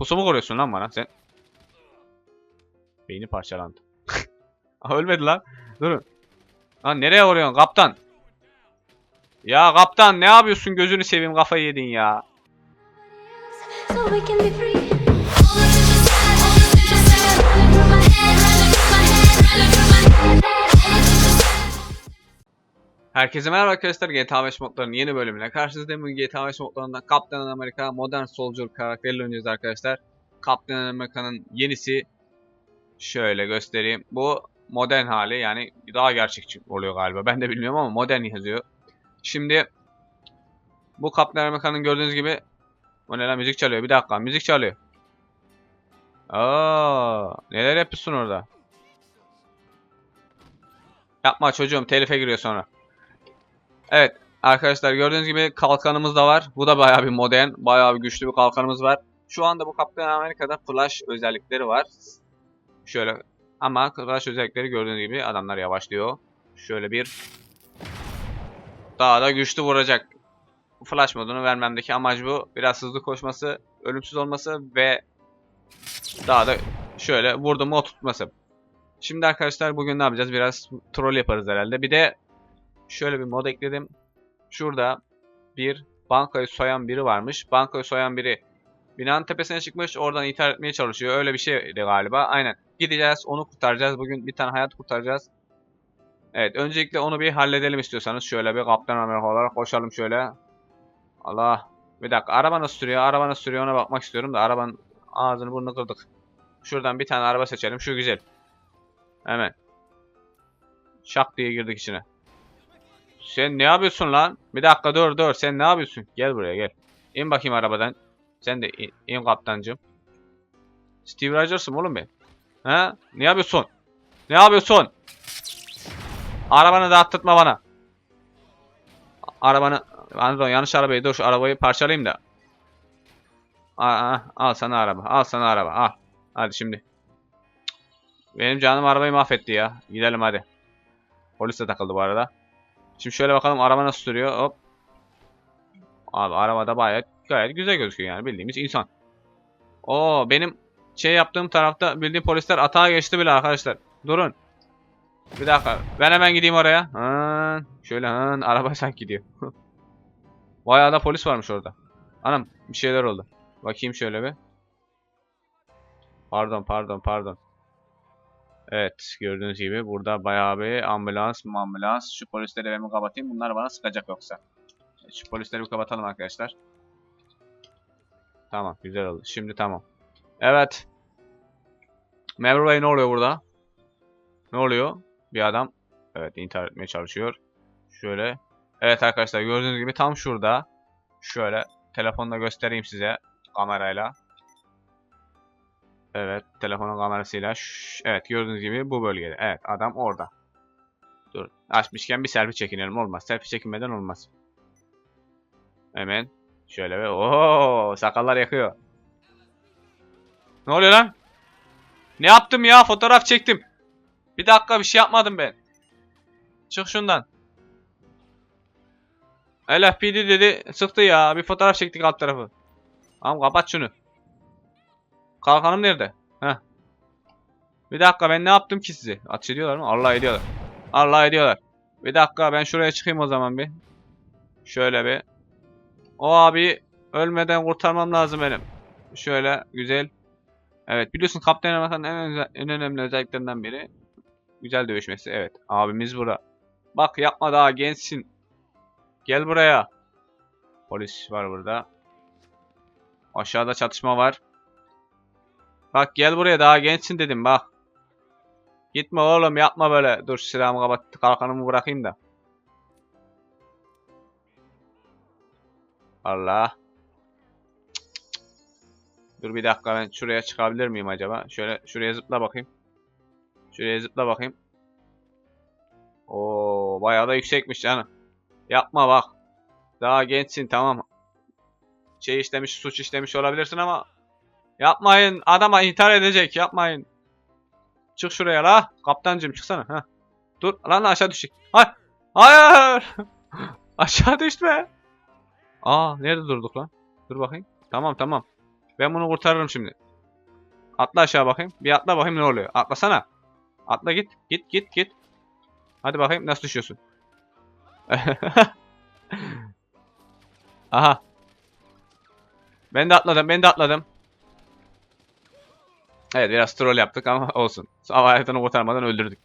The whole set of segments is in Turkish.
Pusu mu koruyorsun lan bana sen? Beyni parçalandı. Ölmedi lan. Durun. Lan nereye vuruyorsun kaptan? Ya kaptan ne yapıyorsun gözünü seveyim kafayı yedin ya. so we can be free. Herkese merhaba arkadaşlar GTA 5 modlarının yeni bölümüne karşınızdayım. Bugün GTA 5 modlarında Kaptan Amerika Modern Soldier karakteriyle oynuyoruz arkadaşlar. Kaptan Amerika'nın yenisi şöyle göstereyim. Bu modern hali yani daha gerçekçi oluyor galiba. Ben de bilmiyorum ama modern yazıyor. Şimdi bu Kaptan Amerika'nın gördüğünüz gibi o ne lan müzik çalıyor. Bir dakika müzik çalıyor. Aa, neler yapıyorsun orada? Yapma çocuğum telife giriyor sonra. Evet arkadaşlar gördüğünüz gibi kalkanımız da var. Bu da bayağı bir modern, bayağı bir güçlü bir kalkanımız var. Şu anda bu Kaptan Amerika'da flash özellikleri var. Şöyle ama flash özellikleri gördüğünüz gibi adamlar yavaşlıyor. Şöyle bir daha da güçlü vuracak. Flash modunu vermemdeki amaç bu. Biraz hızlı koşması, ölümsüz olması ve daha da şöyle vurdu mu tutması. Şimdi arkadaşlar bugün ne yapacağız? Biraz troll yaparız herhalde. Bir de şöyle bir mod ekledim. Şurada bir bankayı soyan biri varmış. Bankayı soyan biri binanın tepesine çıkmış. Oradan intihar etmeye çalışıyor. Öyle bir şeydi galiba. Aynen. Gideceğiz. Onu kurtaracağız. Bugün bir tane hayat kurtaracağız. Evet. Öncelikle onu bir halledelim istiyorsanız. Şöyle bir Kaptan Amerika olarak koşalım şöyle. Allah. Bir dakika. Araba nasıl sürüyor? Araba nasıl sürüyor ona bakmak istiyorum da. Arabanın ağzını burnunu kırdık. Şuradan bir tane araba seçelim. Şu güzel. Hemen. Şak diye girdik içine. Sen ne yapıyorsun lan? Bir dakika dur dur. Sen ne yapıyorsun? Gel buraya gel. İn bakayım arabadan. Sen de in, in kaptancım. Steve Rogers'ım oğlum ben. Ha? Ne yapıyorsun? Ne yapıyorsun? Arabanı dağıttırtma bana. Arabanı... Pardon yanlış arabayı dur şu arabayı parçalayayım da. Aa, al sana araba. Al sana araba. Al. Hadi şimdi. Benim canım arabayı mahvetti ya. Gidelim hadi. Polis de takıldı bu arada. Şimdi şöyle bakalım araba nasıl sürüyor. Hop. Abi arabada gayet gayet güzel gözüküyor yani bildiğimiz insan. Oo benim şey yaptığım tarafta bildiğim polisler atağa geçti bile arkadaşlar. Durun. Bir dakika. Ben hemen gideyim oraya. Hın, şöyle hın, araba sanki gidiyor. Bayağı da polis varmış orada. Anam bir şeyler oldu. Bakayım şöyle bir. Pardon pardon pardon. Evet gördüğünüz gibi burada bayağı bir ambulans ambulans. Şu polisleri ben kapatayım bunlar bana sıkacak yoksa. Şu polisleri bir kapatalım arkadaşlar. Tamam güzel oldu. Şimdi tamam. Evet. Memur Bey ne oluyor burada? Ne oluyor? Bir adam evet intihar etmeye çalışıyor. Şöyle. Evet arkadaşlar gördüğünüz gibi tam şurada. Şöyle telefonla göstereyim size kamerayla. Evet, telefonun kamerasıyla. Evet, gördüğünüz gibi bu bölgede. Evet, adam orada. Dur, açmışken bir selfie çekinelim. Olmaz. Selfie çekinmeden olmaz. Hemen şöyle ve ooo sakallar yakıyor. Ne oluyor lan? Ne yaptım ya? Fotoğraf çektim. Bir dakika bir şey yapmadım ben. Çık şundan. LFPD dedi sıktı ya. Bir fotoğraf çektik alt tarafı. Tamam kapat şunu. Kalkanım nerede? Heh. Bir dakika ben ne yaptım ki size? Ateş ediyorlar mı? Allah ediyorlar. Allah ediyorlar. Bir dakika ben şuraya çıkayım o zaman bir. Şöyle bir. O abi ölmeden kurtarmam lazım benim. Şöyle güzel. Evet biliyorsun Kaptan Amerika'nın en, en önemli özelliklerinden biri. Güzel dövüşmesi. Evet abimiz burada. Bak yapma daha gençsin. Gel buraya. Polis var burada. Aşağıda çatışma var. Bak gel buraya daha gençsin dedim bak. Gitme oğlum yapma böyle. Dur silahımı kapat kalkanımı bırakayım da. Allah. Dur bir dakika ben şuraya çıkabilir miyim acaba? Şöyle şuraya zıpla bakayım. Şuraya zıpla bakayım. Oo bayağı da yüksekmiş canım. Yapma bak. Daha gençsin tamam. Şey işlemiş, suç işlemiş olabilirsin ama Yapmayın. Adama intihar edecek. Yapmayın. Çık şuraya la. Kaptancım çıksana. Heh. Dur. Lan aşağı düşecek. Hayır. Hayır. aşağı düşme. Aa nerede durduk lan? Dur bakayım. Tamam tamam. Ben bunu kurtarırım şimdi. Atla aşağı bakayım. Bir atla bakayım ne oluyor. Atlasana. Atla git. Git git git. Hadi bakayım nasıl düşüyorsun. Aha. Ben de atladım. Ben de atladım. Evet biraz troll yaptık ama olsun. Ama hayatını kurtarmadan öldürdük.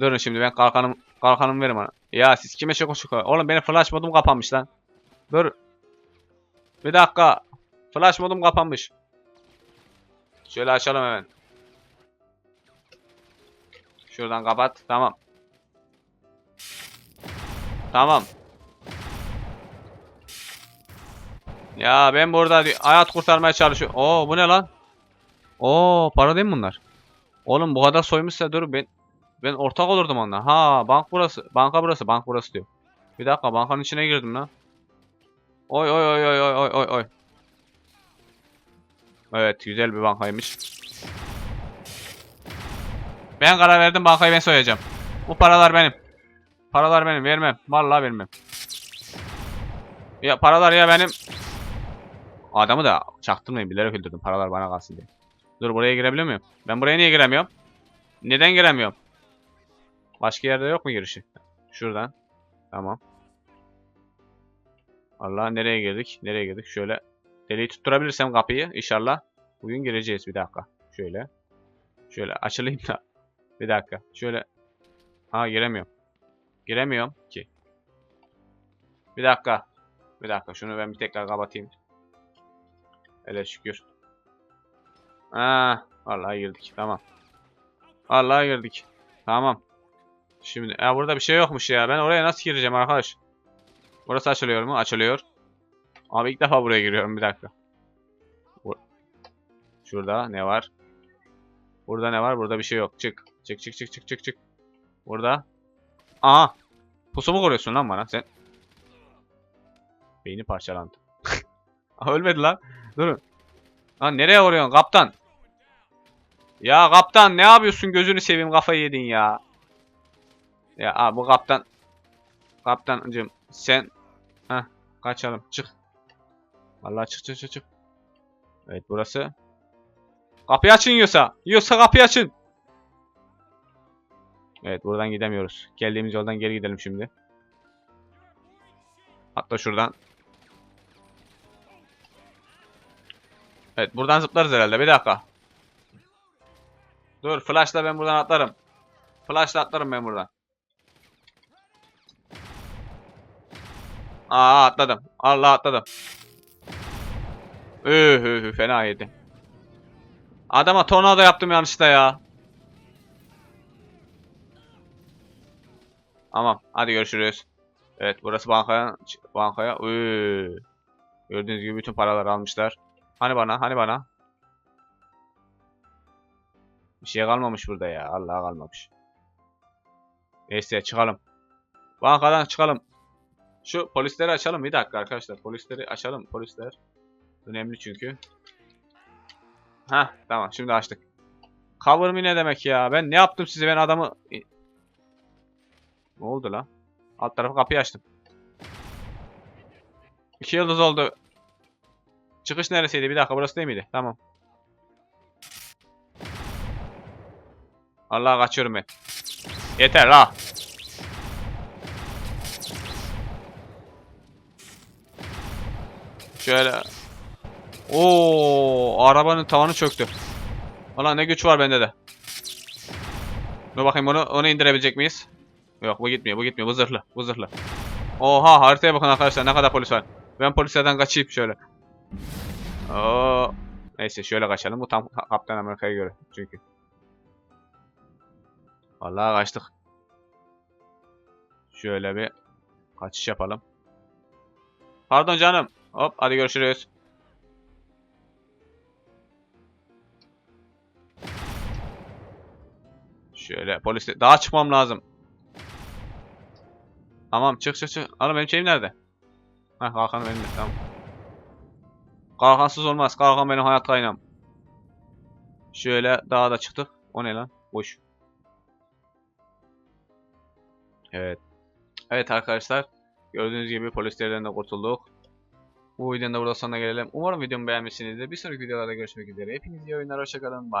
Durun şimdi ben kalkanım kalkanımı verin bana. Ya siz kime şaka şaka? Oğlum benim flash modum kapanmış lan. Dur. Bir dakika. Flash modum kapanmış. Şöyle açalım hemen. Şuradan kapat. Tamam. Tamam. Ya ben burada hayat kurtarmaya çalışıyorum. Oo bu ne lan? Oo para değil mi bunlar? Oğlum bu kadar soymuşsa dur ben ben ortak olurdum onunla. Ha bank burası. Banka burası. Bank burası diyor. Bir dakika bankanın içine girdim lan. Oy oy oy oy oy oy oy. Evet güzel bir bankaymış. Ben karar verdim bankayı ben soyacağım. Bu paralar benim. Paralar benim vermem. Vallahi vermem. Ya paralar ya benim. Adamı da çaktırmayın bilerek öldürdüm paralar bana kalsın diye. Dur buraya girebiliyor muyum? Ben buraya niye giremiyorum? Neden giremiyorum? Başka yerde yok mu girişi? Şuradan. Tamam. Allah nereye girdik? Nereye girdik? Şöyle deliği tutturabilirsem kapıyı inşallah. Bugün gireceğiz bir dakika. Şöyle. Şöyle açılayım da. Bir dakika. Şöyle. Ha giremiyorum. Giremiyorum ki. Bir dakika. Bir dakika şunu ben bir tekrar kapatayım. Hele şükür. Ha, vallahi girdik. Tamam. Vallahi girdik. Tamam. Şimdi ya burada bir şey yokmuş ya. Ben oraya nasıl gireceğim arkadaş? Burası açılıyor mu? Açılıyor. Abi ilk defa buraya giriyorum. Bir dakika. Şurada ne var? Burada ne var? Burada bir şey yok. Çık. Çık çık çık çık çık çık. Burada. Aha. Pusu mu koruyorsun lan bana sen? Beyni parçalandı. Ölmedi lan. Durun. Lan nereye vuruyorsun kaptan? Ya kaptan ne yapıyorsun gözünü seveyim kafayı yedin ya. Ya abi bu kaptan. Kaptancım sen. Heh kaçalım çık. Vallahi çık çık çık çık. Evet burası. Kapıyı açın yiyorsa. Yiyorsa kapıyı açın. Evet buradan gidemiyoruz. Geldiğimiz yoldan geri gidelim şimdi. Hatta şuradan. Evet buradan zıplarız herhalde. Bir dakika. Dur flashla ben buradan atlarım. Flashla atlarım ben buradan. Aa atladım. Allah atladım. Üh, üh, fena yedi. Adama tornado yaptım yanlışlıkla ya. Tamam hadi görüşürüz. Evet burası bankaya bankaya. Üh. Gördüğünüz gibi bütün paraları almışlar. Hani bana hani bana. Bir şey kalmamış burada ya. Allah kalmamış. Neyse çıkalım. Bankadan çıkalım. Şu polisleri açalım bir dakika arkadaşlar. Polisleri açalım. Polisler önemli çünkü. Heh tamam şimdi açtık. Cover me ne demek ya? Ben ne yaptım size? Ben adamı... Ne oldu lan? Alt tarafı kapıyı açtım. İki yıldız oldu. Çıkış neresiydi? Bir dakika burası değil miydi? Tamam. Allah kaçıyorum ben. Yeter la. Şöyle. Oo, arabanın tavanı çöktü. Valla ne güç var bende de. Dur bakayım onu onu indirebilecek miyiz? Yok bu gitmiyor bu gitmiyor bu zırhlı bu zırhlı. Oha haritaya bakın arkadaşlar ne kadar polis var. Ben polislerden kaçayım şöyle. Oo. Neyse şöyle kaçalım bu tam Ka- Kaptan Amerika'ya göre çünkü. Vallahi kaçtık. Şöyle bir kaçış yapalım. Pardon canım. Hop hadi görüşürüz. Şöyle polis daha çıkmam lazım. Tamam çık çık çık. Oğlum benim şeyim nerede? Heh kalkanım elimde tamam. Kalkansız olmaz. Kalkan benim hayat kaynağım. Şöyle daha da çıktık. O ne lan? Boş. Evet. Evet arkadaşlar. Gördüğünüz gibi polislerden de kurtulduk. Bu videonun da burada sonuna gelelim. Umarım videomu beğenmişsinizdir. Bir sonraki videolarda görüşmek üzere. Hepinize iyi oyunlar. Hoşçakalın. Bay bay.